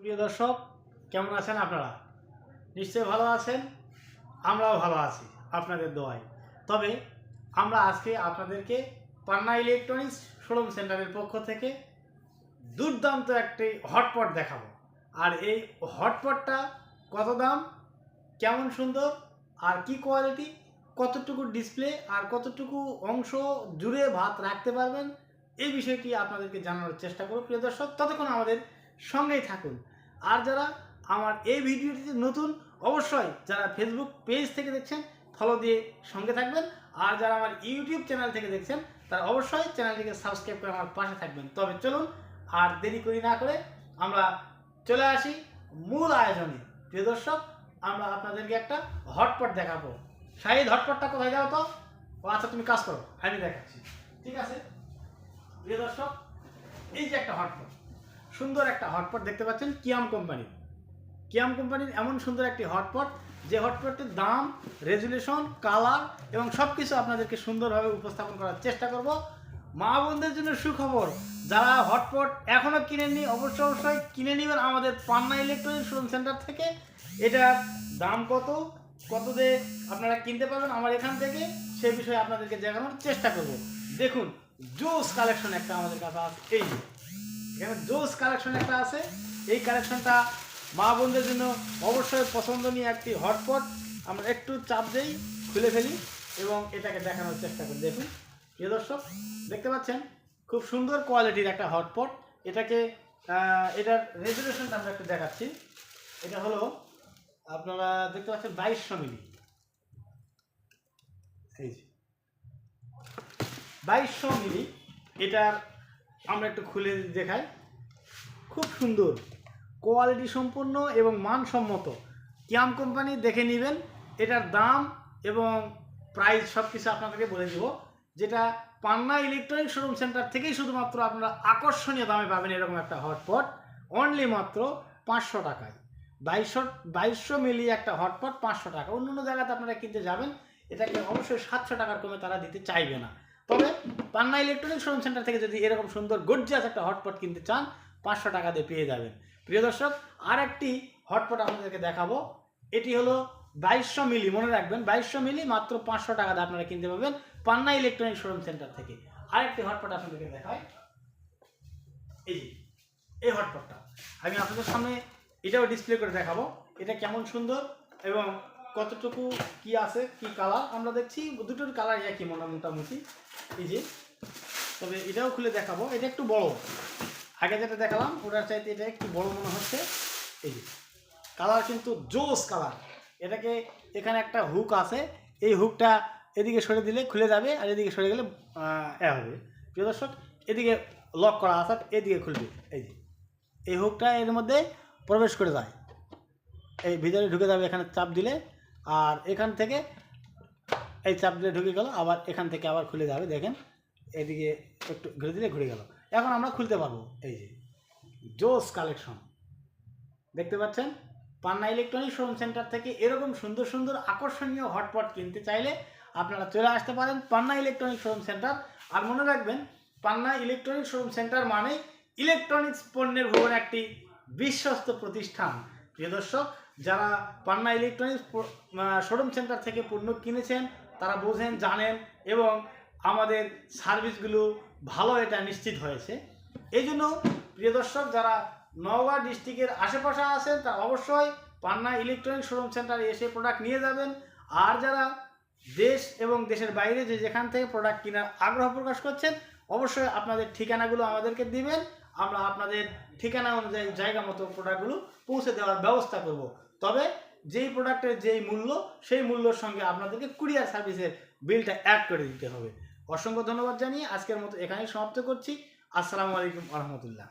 প্রিয় দর্শক, কেমন আছেন আপনারা? নিশ্চয়ই ভালো আছেন? আমরাও ভালো আছি, আপনাদের দোয়ায়। তবে আমরা আজকে আপনাদেরকে পান্না ইলেকট্রনিক্স শোরুম সেন্টারের পক্ষ থেকে দুর্দান্ত একটি হটপট দেখাবো। আর এই হটপটটা কত দাম, কেমন সুন্দর, আর কি কোয়ালিটি, কতটুকু ডিসপ্লে, আর কতটুকু অংশ জুড়ে ভাত রাখতে পারবেন, এই বিষয়টি আপনাদেরকে জানানোর চেষ্টা করব। প্রিয় দর্শক, ততক্ষণ আমাদের সঙ্গেই থাকুন। আর যারা আমার এই ভিডিওটিতে নতুন, অবশ্যই যারা ফেসবুক পেজ থেকে দেখছেন ফলো দিয়ে সঙ্গে থাকবেন। আর যারা আমার ইউটিউব চ্যানেল থেকে দেখছেন, তারা অবশ্যই চ্যানেলটিকে সাবস্ক্রাইব করে আমার পাশে থাকবেন। তবে চলুন, আর দেরি করি না করে আমরা চলে আসি মূল আয়োজনে। প্রিয় দর্শক, আমরা আপনাদেরকে একটা হটপট দেখাবো। শাহিদ হটপটটা কোথায় যাও তো? ও আচ্ছা তুমি কাজ করো, আমি দেখাচ্ছি। ঠিক আছে? প্রিয় দর্শক, এই যে একটা হটপট সুন্দর একটা হটপট দেখতে পাচ্ছেন কিয়াম কোম্পানি কিয়াম কোম্পানির এমন সুন্দর একটি হটপট যে হটপটের দাম রেজুলেশন কালার এবং সব কিছু আপনাদেরকে সুন্দরভাবে উপস্থাপন করার চেষ্টা করব। মা বোনদের জন্য সুখবর, যারা হটপট এখনও কিনেননি অবশ্যই অবশ্যই কিনে নেবেন আমাদের পান্না ইলেকট্রনিক শোরুম সেন্টার থেকে। এটার দাম কত কত দিয়ে আপনারা কিনতে পারবেন, আমার এখান থেকে সে বিষয়ে আপনাদেরকে দেখানোর চেষ্টা করব। দেখুন, জোস কালেকশন একটা আমাদের কাছে এই এখানে জোস কালেকশন একটা আছে। এই কালেকশনটা মা বোনদের জন্য অবশ্যই পছন্দনীয় একটি হটপট আমরা একটু চাপ দেই, খুলে ফেলি এবং এটাকে দেখানোর চেষ্টা করি। দেখুন, প্রিয় দর্শক, দেখতে পাচ্ছেন? খুব সুন্দর কোয়ালিটির একটা হটপট এটাকে এটার রেজুলেশনটা আমরা একটু দেখাচ্ছি। এটা হলো, আপনারা দেখতে পাচ্ছেন বাইশশো মিলি। এই বাইশশো মিলি। এটার আমরা একটু খুলে দেখাই। খুব সুন্দর। কোয়ালিটি সম্পন্ন এবং মানসম্মত। কিয়াম কোম্পানি দেখে নেবেন। এটার দাম এবং প্রাইস সব কিছু আপনাদেরকে বলে দিব। যেটা পান্না ইলেকট্রনিক শোরুম সেন্টার থেকেই শুধুমাত্র আপনারা আকর্ষণীয় দামে পাবেন এরকম একটা হটপট। অনলি মাত্র পাঁচশো টাকায়। বাইশশো বাইশশো মিলি একটা হটপট পাঁচশো টাকা। অন্য অন্য জায়গাতে আপনারা কিনতে যাবেন। এটাকে অবশ্যই সাতশো টাকার কমে তারা দিতে চাইবে না। তবে পান্না ইলেকট্রনিক শোরুম সেন্টার থেকে যদি এরকম সুন্দর গর্জিয়াস একটা হটপট কিনতে চান, পাঁচশো টাকা দিয়ে পেয়ে যাবেন। প্রিয় দর্শক আর একটি হটপট আপনাদেরকে দেখাবো। এটি হলো বাইশশো মিলি, মনে রাখবেন, বাইশশো মিলি মাত্র পাঁচশো টাকা দিয়ে আপনারা কিনতে পারবেন পান্না ইলেকট্রনিক শোরুম সেন্টার থেকে। আরেকটি হটপট আপনাদেরকে দেখাই। এই যে, এই হটপটটা আমি আপনাদের সামনে এটাও ডিসপ্লে করে দেখাবো। এটা কেমন সুন্দর এবং কতটুকু কি আছে, কি কালার আমরা দেখছি দুটোর কালার একই মনে মোটামুটি। এই যে, তবে এটাও খুলে দেখাবো। এটা একটু বড়। আগে যেটা দেখালাম, ওটার চাইতে এটা একটু বড় মনে হচ্ছে। এই যে কালার কিন্তু জোস কালার এটাকে এখানে একটা হুক আছে। এই হুকটা এদিকে সরে দিলে খুলে যাবে, আর এদিকে সরে গেলে এ হবে। প্রিয় দর্শক, এদিকে লক করা আছে, এদিকে খুলবে। এই যে, এই হুকটা এর মধ্যে প্রবেশ করে যায়। এই ভিতরে ঢুকে যাবে এখানে চাপ দিলে। আর এখান থেকে এই চাপ দিলে ঢুকে গেল, আবার এখান থেকে আবার খুলে যাবে, দেখেন। এদিকে একটু ঘুরে দিলে ঘুরে গেল। এখন আমরা খুলতে পারব, এই যে, জোস কালেকশন। দেখতে পাচ্ছেন? পান্না ইলেকট্রনিক শোরুম সেন্টার থেকে এরকম সুন্দর সুন্দর আকর্ষণীয় হটপট কিনতে চাইলে আপনারা চলে আসতে পারেন পান্না ইলেকট্রনিক শোরুম সেন্টার। আর মনে রাখবেন, পান্না ইলেকট্রনিক শোরুম সেন্টার মানে ইলেকট্রনিক্স পণ্যের ভবন একটি বিশ্বস্ত প্রতিষ্ঠান। প্রিয় দর্শক, যারা পান্না ইলেকট্রনিক্স শোরুম সেন্টার থেকে পণ্য কিনেছেন, তারা বোঝেন, জানেন এবং আমাদের সার্ভিসগুলো ভালো এটা নিশ্চিত হয়েছে। এই জন্য প্রিয় দর্শক, যারা নওগাঁ ডিস্ট্রিক্টের আশেপাশে আছেন, তারা অবশ্যই পান্না ইলেকট্রনিক শোরুম সেন্টারে এসে প্রোডাক্ট নিয়ে যাবেন। আর যারা দেশ এবং দেশের বাইরে যে যেখান থেকে প্রোডাক্ট কেনার আগ্রহ প্রকাশ করছেন, অবশ্যই আপনাদের ঠিকানাগুলো আমাদেরকে দিবেন। আমরা আপনাদের ঠিকানা অনুযায়ী জায়গা মতো প্রোডাক্টগুলো পৌঁছে দেওয়ার ব্যবস্থা করব। তবে যেই প্রোডাক্টের যেই মূল্য, সেই মূল্যর সঙ্গে আপনাদেরকে কুরিয়ার সার্ভিসের বিলটা অ্যাড করে দিতে হবে। অসংখ্য ধন্যবাদ জানিয়ে আজকের মতো এখানেই সমাপ্ত করছি। আসসালামু আলাইকুম আহমতুল্লাহ